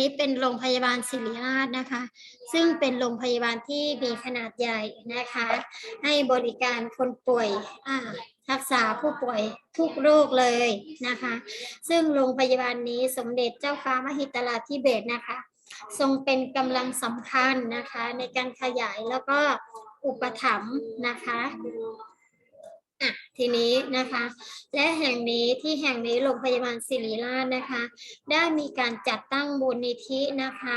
นี้เป็นโรงพยาบาลศิริราชนะคะ ซึ่งเป็นโรงพยาบาลที่มีขนาดใหญ่นะคะ ให้บริการคนป่วยอ่ารักษาผู้ป่วยทุกโรคเลยนะคะ ซึ่งโรงพยาบาลนี้สมเด็จเจ้าฟ้ามหิตลาธิเบศนะคะ ทรงเป็นกำลังสำคัญนะคะ ในการขยายแล้วก็อุปถัมภ์นะคะ อะทีนี้นะคะ และแห่งนี้ที่แห่งนี้โรงพยาบาลศิริราชนะคะ ได้มีการจัดตั้งมูลนิธินะคะ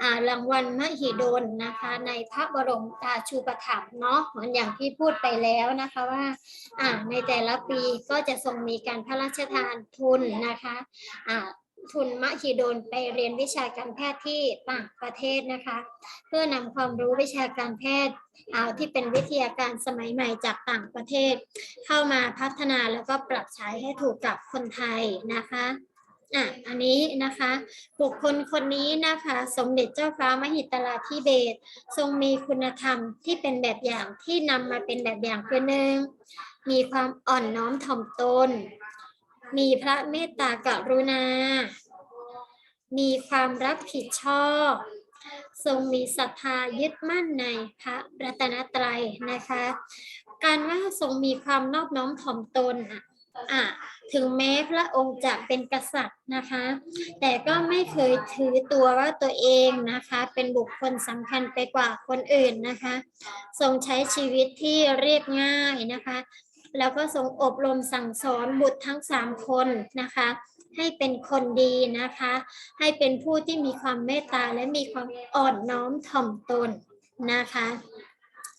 อ่ารางวัลมหิดลนะคะ ในพระบรมราชูปถัมภ์เนาะเหมือนอย่างที่พูดไปแล้วนะคะว่าอ่าในแต่ละปีก็จะทรงมีการพระราชทานทุนนะคะอ่า ทุนมหิดลไปเรียนวิชาการแพทย์ที่ต่างประเทศนะคะ เพื่อนำความรู้วิชาการแพทย์เอาที่เป็นวิทยาการสมัยใหม่จากต่างประเทศ เข้ามาพัฒนาแล้วก็ปรับใช้ให้ถูกกับคนไทยนะคะอะอันนี้นะคะบุคคลคนนี้นะคะ สมเด็จเจ้าฟ้ามหิตลาธิเบศทรงมีคุณธรรมที่เป็นแบบอย่างที่นำมาเป็นแบบอย่างคือหนึ่งมีความอ่อนน้อมถ่อมตน มีพระเมตตากรุณา มีความรับผิดชอบ ทรงมีศรัทธายึดมั่นในพระรัตนตรัยนะคะ การว่าทรงมีความนอบน้อมถ่อมตนอะถึงแม้พระองค์จะเป็นกษัตริย์นะคะ แต่ก็ไม่เคยถือตัวว่าตัวเองนะคะ เป็นบุคคลสำคัญไปกว่าคนอื่นนะคะ ทรงใช้ชีวิตที่เรียบง่ายนะคะ แล้วก็ทรงอบรมสั่งสอนบุตรทั้งสามคนนะคะ ให้เป็นคนดีนะคะ ให้เป็นผู้ที่มีความเมตตาและมีความอ่อนน้อมถ่อมตนนะคะ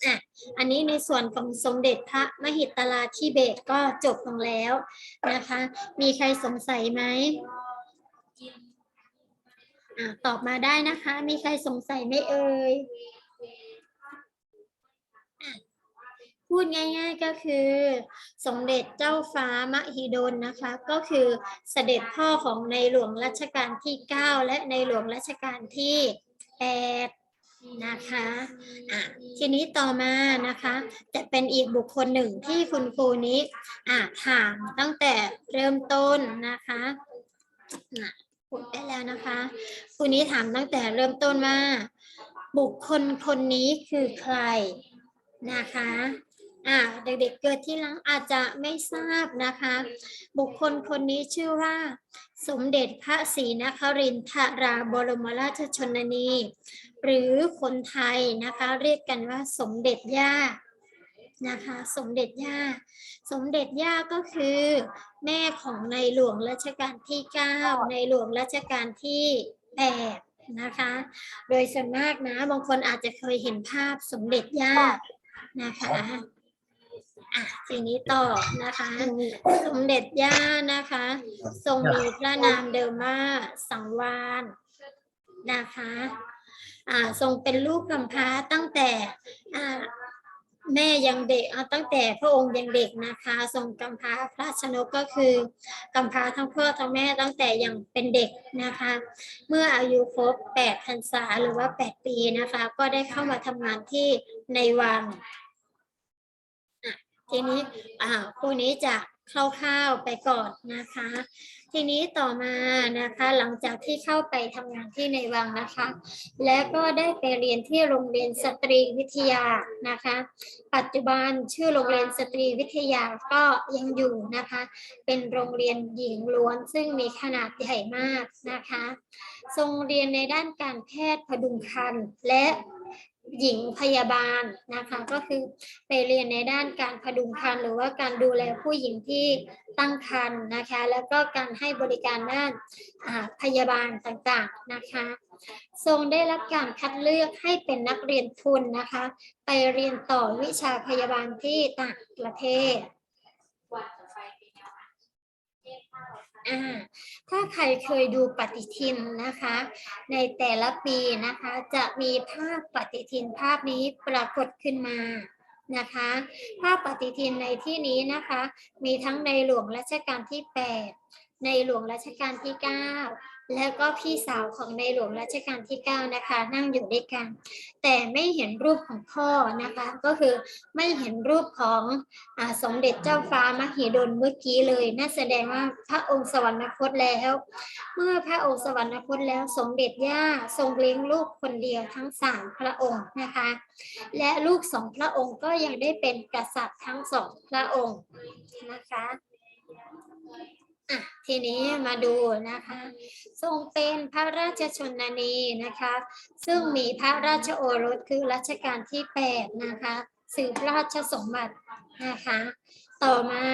อะอันนี้ในส่วนของสมเด็จพระมหิตลาธิเบศก็จบลงแล้วนะคะ มีใครสงสัยไหมอะตอบมาได้นะคะ มีใครสงสัยไหมเอ่ยอะ พูดง่าย ๆก็คือ สมเด็จเจ้าฟ้ามหิดลนะคะ ก็คือเสด็จพ่อของในหลวงรัชกาลที่ 9 และในหลวงรัชกาลที่ 8 นะคะอะทีนี้ต่อมานะคะ จะเป็นอีกบุคคลหนึ่งที่คุณครูนี้อะถามตั้งแต่เริ่มต้นนะคะะพูดไปแล้วนะคะครูนี้ถามตั้งแต่เริ่มต้นว่าบุคคลคนนี้คือใครนะคะ อะเด็กๆเกิดที่หลังอาจจะไม่ทราบนะคะ บุคคลคนนี้ชื่อว่า สมเด็จพระศรีนครินทราบรมราชชนนี หรือคนไทยนะคะ เรียกกันว่าสมเด็จย่านะคะสมเด็จย่า สมเด็จย่าก็คือ แม่ของในหลวงรัชกาลที่ 9 ในหลวงรัชกาลที่8นะคะ โดยส่วนมากนะบางคนอาจจะเคยเห็นภาพสมเด็จย่านะคะ อะทีนี้ต่อนะคะ สมเด็จย่านะคะ ทรงมีพระนามเดิมว่าสังวานนะคะอ่าทรงเป็นลูกกำพร้าตั้งแต่อ่าแม่ยังเด็กเอาตั้งแต่พระองค์ยังเด็กนะคะทรงกำพร้าพระชนกก็คือกำพร้าทั้งพ่อทั้งแม่ตั้งแต่ยังเป็นเด็กนะคะ เมื่ออายุครบ8พรรษาหรือว่า 8 ปีนะคะ ก็ได้เข้ามาทำงานที่ในวัง ทีนี้อ่าคู่นี้จะคร่าวๆไปก่อนนะคะ ทีนี้ต่อมานะคะหลังจากที่เข้าไปทำงานที่ในวังนะคะ และก็ได้ไปเรียนที่โรงเรียนสตรีวิทยานะคะ ปัจจุบันชื่อโรงเรียนสตรีวิทยาก็ยังอยู่นะคะ เป็นโรงเรียนหญิงล้วนซึ่งมีขนาดใหญ่มากนะคะทรงเรียนในด้านการแพทย์พดุงครรภ์และ หญิงพยาบาลนะคะ ก็คือไปเรียนในด้านการพดุงครรภ์หรือว่าการดูแลผู้หญิงที่ตั้งครรภ์นะคะ แล้วก็การให้บริการด้านพยาบาลต่างๆนะคะ ทรงได้รับการคัดเลือกให้เป็นนักเรียนทุนนะคะ ไปเรียนต่อวิชาพยาบาลที่ต่างประเทศ อ่าถ้าใครเคยดูปฏิทินนะคะ ในแต่ละปีนะคะ จะมีภาพปฏิทินภาพนี้ปรากฏขึ้นมานะคะ ภาพปฏิทินในที่นี้นะคะ มีทั้งในหลวงรัชกาลที่ 8 ในหลวงรัชกาลที่ 9 และก็พี่สาวของในหลวงรัชกาลที่ 9 นะคะ นั่งอยู่ด้วยกัน แต่ไม่เห็นรูปของพ่อนะคะ ก็คือไม่เห็นรูปของอสมเด็จเจ้าฟ้ามหิดลเมื่อกี้เลยน่าแสดงว่าพระองค์สวรรคตแล้ว เมื่อพระองค์สวรรคตแล้วสมเด็จย่าทรงเลี้ยงลูกคนเดียวทั้งสามพระองค์นะคะ และลูกสองพระองค์ก็ยังได้เป็นกษัตริย์ทั้งสองพระองค์นะคะ อะทีนี้มาดูนะคะ ทรงเป็นพระราชชนนีนะคะ ซึ่งมีพระราชโอรสคือรัชกาลที่8นะคะสืบราชสมบัตินะคะ ต่อมา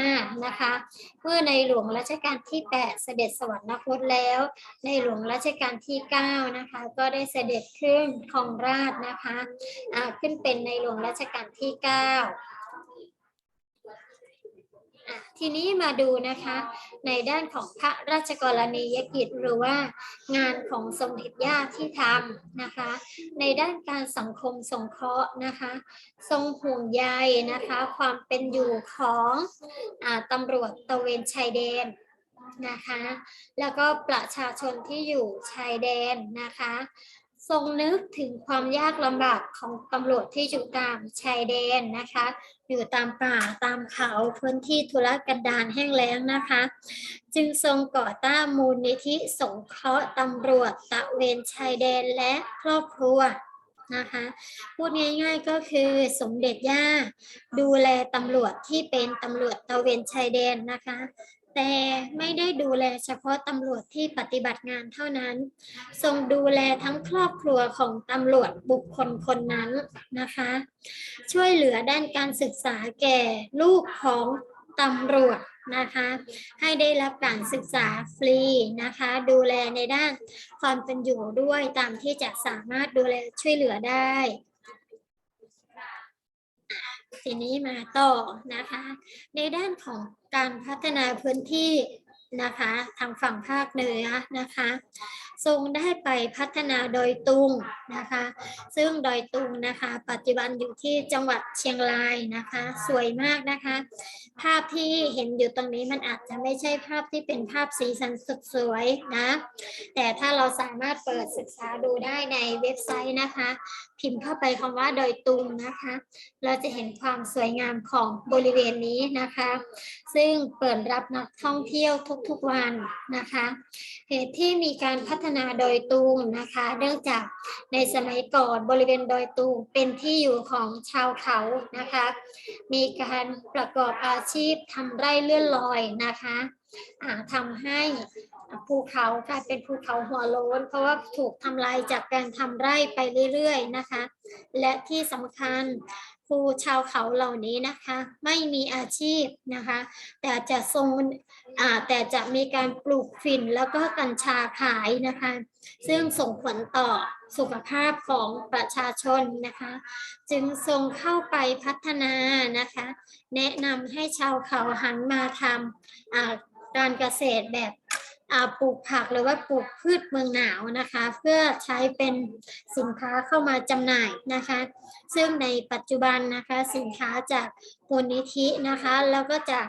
นะคะ เมื่อในหลวงรัชกาลที่ 8 เสด็จสวรรคตแล้ว ในหลวงรัชกาลที่ 9 นะคะ ก็ได้เสด็จขึ้นครองราชนะคะขึ้นเป็นในหลวงรัชกาลที่ 9 ทีนี้มาดูนะคะในด้านของพระราชกรณียกิจหรือว่างานของสมเด็จย่าที่ทำนะคะ ในด้านการสังคมสงเคราะห์นะคะ ทรงห่วงใยนะคะ ความเป็นอยู่ของอตำรวจตะเวนชายแดนนะคะ แล้วก็ประชาชนที่อยู่ชายแดนนะคะ ทรงนึกถึงความยากลำบากของตำรวจที่อยู่ตามชายแดนนะคะ อยู่ตามป่าตามเขาพื้นที่ธุรกันดารแห้งแล้งนะคะ จึงทรงก่อตั้งมูลนิธิสงเคราะห์ตำรวจตะเวนชายแดนและครอบครัวนะคะพูดง่ายๆก็คือสมเด็จย่า ดูแลตำรวจที่เป็นตำรวจตะเวนชายแดนนะคะ แต่ไม่ได้ดูแลเฉพาะตำรวจที่ปฏิบัติงานเท่านั้น ทรงดูแลทั้งครอบครัวของตำรวจบุคคลคนนั้นนะคะ ช่วยเหลือด้านการศึกษาแก่ลูกของตำรวจนะคะ ให้ได้รับการศึกษาฟรีนะคะ ดูแลในด้านความเป็นอยู่ด้วยตามที่จะสามารถดูแลช่วยเหลือได้ ทีนี้มาต่อนะคะ ในด้านของการพัฒนาพื้นที่นะคะทางฝั่งภาคเหนือนะคะ ทรงได้ไปพัฒนาดอยตุงนะคะ ซึ่งดอยตุงนะคะ ปัจจุบันอยู่ที่จังหวัดเชียงรายนะคะ สวยมากนะคะ ภาพที่เห็นอยู่ตรงนี้มันอาจจะไม่ใช่ภาพที่เป็นภาพสีสันสดสวยนะ แต่ถ้าเราสามารถเปิดศึกษาดูได้ในเว็บไซต์นะคะพิมพ์เข้าไปคำว่าดอยตุงนะคะ เราจะเห็นความสวยงามของบริเวณนี้นะคะ ซึ่งเปิดรับนักท่องเที่ยวทุกๆวันนะคะเหตุที่มีการพัฒนาดอยตุงนะคะ เนื่องจากในสมัยก่อนบริเวณดอยตุงเป็นที่อยู่ของชาวเขานะคะ มีการประกอบอาชีพทำไร่เลื่อนลอยนะคะอ่าทำให้ ภูเขากลายเป็นภูเขาหัวโล้น เพราะว่าถูกทำลายจากการทำไร่ไปเรื่อยๆนะคะ และที่สำคัญภูชาวเขาเหล่านี้นะคะ ไม่มีอาชีพนะคะ แต่จะทรงแต่จะมีการปลูกฝิ่นแล้วก็กัญชาขายนะคะ ซึ่งส่งผลต่อสุขภาพของประชาชนนะคะ จึงทรงเข้าไปพัฒนานะคะ แนะนำให้ชาวเขาหันมาทำการเกษตรแบบ ปลูกผักหรือว่าปลูกพืชเมืองหนาวนะคะ เพื่อใช้เป็นสินค้าเข้ามาจำหน่ายนะคะ ซึ่งในปัจจุบันนะคะสินค้าจากมูลนิธินะคะ แล้วก็จาก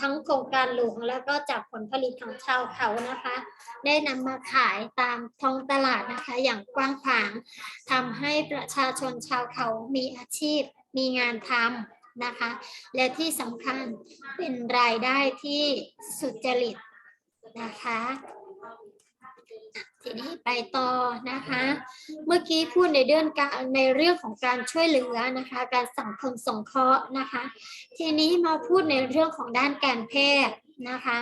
ทั้งโครงการหลวงแล้วก็จากผลผลิตของชาวเขานะคะ ได้นำมาขายตามท้องตลาดนะคะ อย่างกว้างขวางทำให้ประชาชนชาวเขามีอาชีพ มีงานทำนะคะ และที่สำคัญเป็นรายได้ที่สุจริต นะคะทีนี้ไปต่อนะคะ เมื่อกี้พูดในเรื่องการในเรื่องของการช่วยเหลือนะคะ การสังคมสงเคราะห์นะคะ ทีนี้มาพูดในเรื่องของด้านการแพทย์นะคะ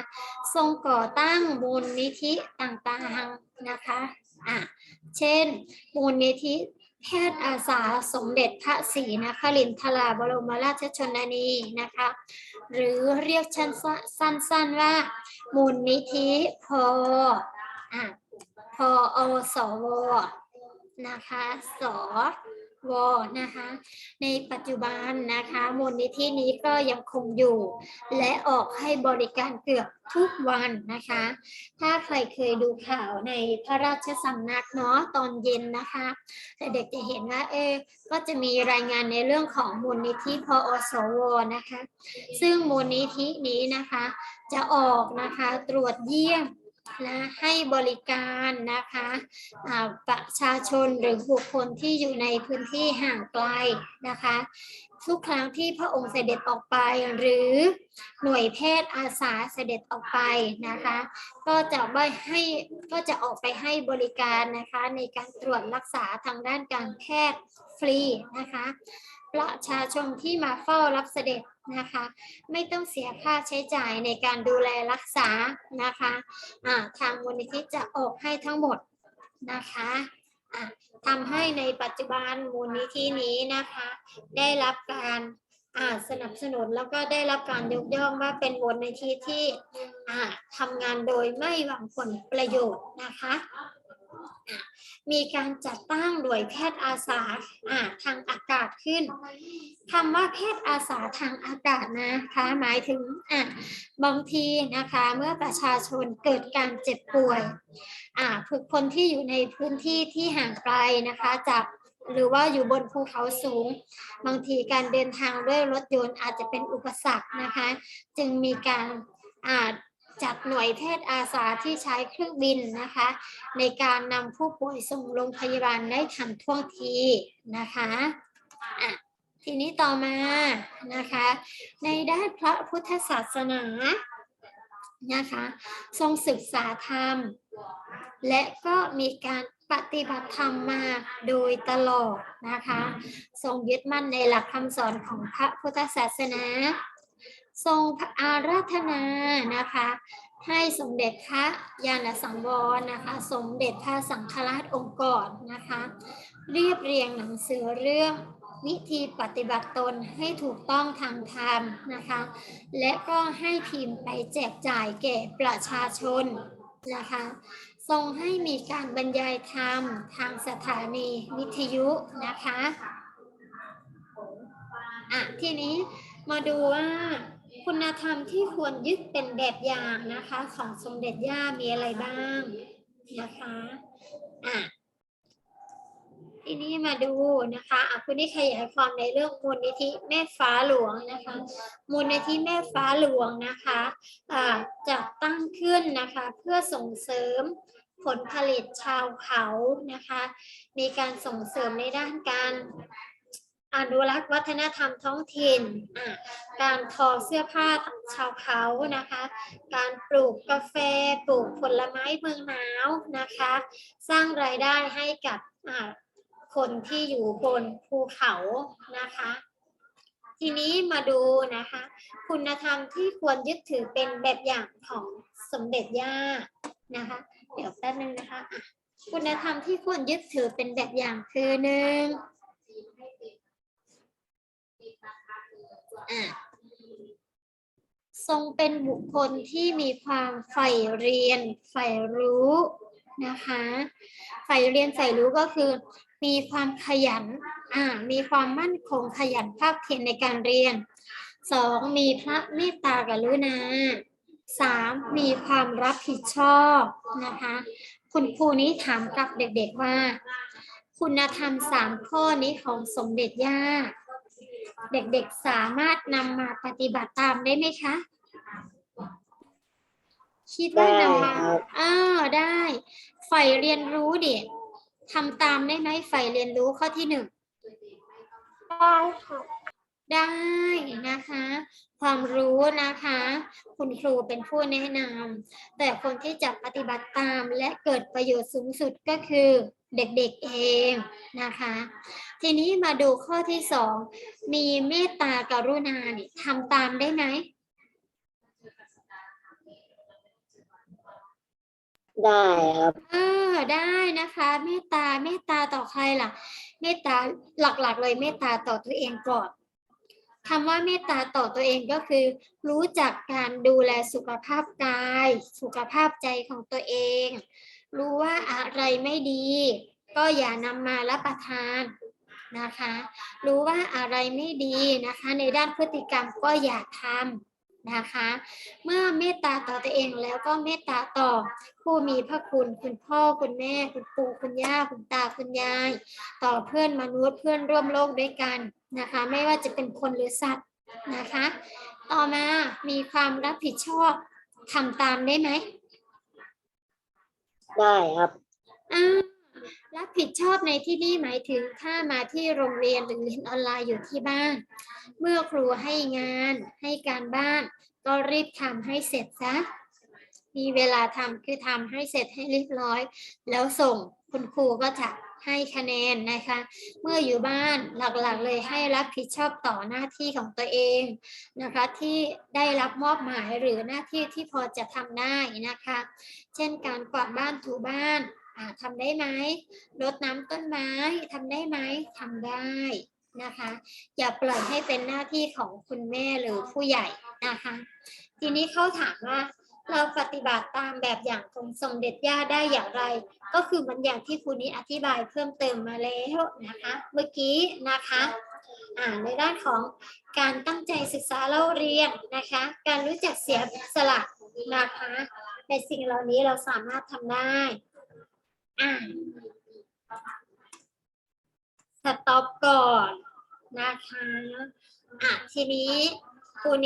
ทรงก่อตั้งมูลนิธิต่างๆนะคะอะเช่น มูลนิธิ แพทย์อาสาสมเด็จพระศรีนครินทราบรมราชชนนีนะคะ หรือเรียกชันสั้นๆว่า มูลนิธิพออะพออสวนะคะส วนะคะ ในปัจจุบันนะคะมูลนิธินี้ก็ยังคงอยู่ และออกให้บริการเกือบทุกวันนะคะ ถ้าใครเคยดูข่าวในพระราชสำนักเนาะตอนเย็นนะคะเด็กจะเห็นว่าเออก็จะมีรายงานในเรื่องของมูลนิธิพอสวนะคะ ซึ่งมูลนิธินี้นะคะ จะออกนะคะตรวจเยี่ยม นะให้บริการนะคะประชาชนหรือบุคคลที่อยู่ในพื้นที่ห่างไกลนะคะ ทุกครั้งที่พระองค์เสด็จออกไปหรือหน่วยแพทย์อาสาเสด็จออกไปนะคะ ก็จะไปให้ก็จะออกไปให้บริการนะคะในการตรวจรักษาทางด้านการแพทย์ฟรีนะคะ ประชาชนที่มาเฝ้ารับเสด็จ นะคะ ไม่ต้องเสียค่าใช้จ่ายในการดูแลรักษานะคะอ่าทางมูลนิธิจะออกให้ทั้งหมดนะคะทำให้ในปัจจุบันมูลนิธินี้นะคะ ได้รับการสนับสนุนแล้วก็ได้รับการยกย่องว่าเป็นมูลนิธิที่ทำงานโดยไม่หวังผลประโยชน์นะคะ มีการจัดตั้งหน่วยแพทย์อาสาอ่าทางอากาศขึ้นคำว่าแพทย์อาสาทางอากาศนะคะหมายถึงอะบางทีนะคะเมื่อประชาชนเกิดการเจ็บป่วยอ่าคือคนที่อยู่ในพื้นที่ที่ห่างไกลนะคะจากหรือว่าอยู่บนภูเขาสูง บางทีการเดินทางด้วยรถยนต์อาจจะเป็นอุปสรรคนะคะ จึงมีการอาจ ดหน่วยแพทย์อาสาที่ใช้เครื่องบินนะคะ ในการนำผู้ป่วยส่งโรงพยาบาลได้ทันท่วงทีนะคะะทีนี้ต่อมานะคะ ในด้านพระพุทธศาสนานะคะทรงศึกษาธรรม และก็มีการปฏิบัติธรรมมาโดยตลอดนะคะ ทรงยึดมั่นในหลักคำสอนของพระพุทธศาสนา ทรงอาราธนานะคะ ให้สมเด็จพระญาณสังวรนะคะ สมเด็จพระสังฆราชองค์ก่อนนะคะ เรียบเรียงหนังสือเรื่องวิธีปฏิบัติตนให้ถูกต้องทางธรรมนะคะ และก็ให้พิมพ์ไปแจกจ่ายแก่ประชาชนนะคะ ทรงให้มีการบรรยายธรรมทางสถานีวิทยุนะคะ อะ ทีนี้มาดูว่า คุณธรรมที่ควรยึดเป็นแบบอย่างนะคะ ของสมเด็จย่ามีอะไรบ้างนะคะอะทีนี้มาดูนะคะอะคุณนี่ขยายความในเรื่องมูลนิธิแม่ฟ้าหลวงนะคะ มูลนิธิแม่ฟ้าหลวงนะคะอ่าจะตั้งขึ้นนะคะเพื่อส่งเสริมผลผลิตชาวเขานะคะ มีการส่งเสริมในด้านการ อนุรักษ์วัฒนธรรมท้องถิ่น การทอเสื้อผ้าชาวเขานะคะ การปลูกกาแฟ ปลูกผลไม้เมืองหนาวนะคะ สร้างรายได้ให้กับคนที่อยู่บนภูเขานะคะ ทีนี้มาดูนะคะ คุณธรรมที่ควรยึดถือเป็นแบบอย่างของสมเด็จย่านะคะ เดี๋ยวแป๊บนึงนะคะ คุณธรรมที่ควรยึดถือเป็นแบบอย่างคือหนึ่ง อะทรงเป็นบุคคลที่มีความใฝ่เรียนใฝ่รู้นะคะใฝ่เรียนใฝ่รู้ก็คือ มีความขยันอ่ามีความมั่นคงขยันภาคเพียรในการเรียนสองมีพระเมตตากรุณาสามมีความรับผิดชอบนะคะ คุณครูนี้ถามกับเด็กๆว่า คุณธรรมสามข้อนี้ของสมเด็จย่า เด็กๆสามารถนำมาปฏิบัติตามได้ไหมคะ คิดว่านำมาได้ครับอ้าวได้ใฝ่เรียนรู้เด็กทำตามได้ไหมใฝ่เรียนรู้ข้อที่หนึ่งได้ค่ะได้นะคะ ความรู้นะคะ คุณครูเป็นผู้แนะนำแต่คนที่จะปฏิบัติตามและเกิดประโยชน์สูงสุดก็คือ เด็กๆเองนะคะ ทีนี้มาดูข้อที่สองมีเมตตากรุณาเนี่ยทำตามได้ไหมได้ครับเออได้นะคะ เมตตาเมตตาต่อใครล่ะ เมตตาหลักๆ เลยเมตตาต่อตัวเองก่อนคำว่าเมตตาต่อตัวเองก็คือ รู้จักการดูแลสุขภาพกาย สุขภาพใจของตัวเอง รู้ว่าอะไรไม่ดี ก็อย่านำมารับประทานนะคะ รู้ว่าอะไรไม่ดีนะคะ ในด้านพฤติกรรมก็อย่าทำนะคะ เมื่อเมตตาต่อตัวเองแล้วก็เมตตาต่อผู้มีพระคุณคุณพ่อคุณแม่ คุณปู่คุณย่าคุณตาคุณยาย ต่อเพื่อนมนุษย์เพื่อนร่วมโลกด้วยกันนะคะ ไม่ว่าจะเป็นคนหรือสัตว์นะคะ ต่อมามีความรับผิดชอบทำตามได้ไหม ได้ครับ อ่ารับผิดชอบในที่นี่หมายถึงถ้ามาที่โรงเรียนหรือเรียนออนไลน์อยู่ที่บ้าน เมื่อครูให้งานให้การบ้าน ก็รีบทำให้เสร็จซะมีเวลาทำคือทำให้เสร็จให้เรียบร้อย แล้วส่งคุณครูก็จะ ให้คะแนนนะคะ เมื่ออยู่บ้านหลักๆเลยให้รับผิดชอบต่อหน้าที่ของตัวเองนะคะที่ได้รับมอบหมายหรือหน้าที่ที่พอจะทำได้นะคะ เช่นการกวาดบ้านถูบ้านทำได้ไหมรดน้ำต้นไม้ทำได้ไหมทำได้นะคะ อย่าปล่อยให้เป็นหน้าที่ของคุณแม่หรือผู้ใหญ่นะคะ ทีนี้เขาถามว่า เราปฏิบัติตามแบบอย่างของสมเด็จย่าได้อย่างไร ก็คือมันอย่างที่ครูนี้อธิบายเพิ่มเติมมาแล้วนะคะ เมื่อกี้นะคะอ่าในด้านของการตั้งใจศึกษาเล่าเรียนนะคะ การรู้จักเสียสละนะคะในสิ่งเหล่านี้เราสามารถทำได้อ่าสต็อปก่อนนะคะอะทีนี้ครูนิ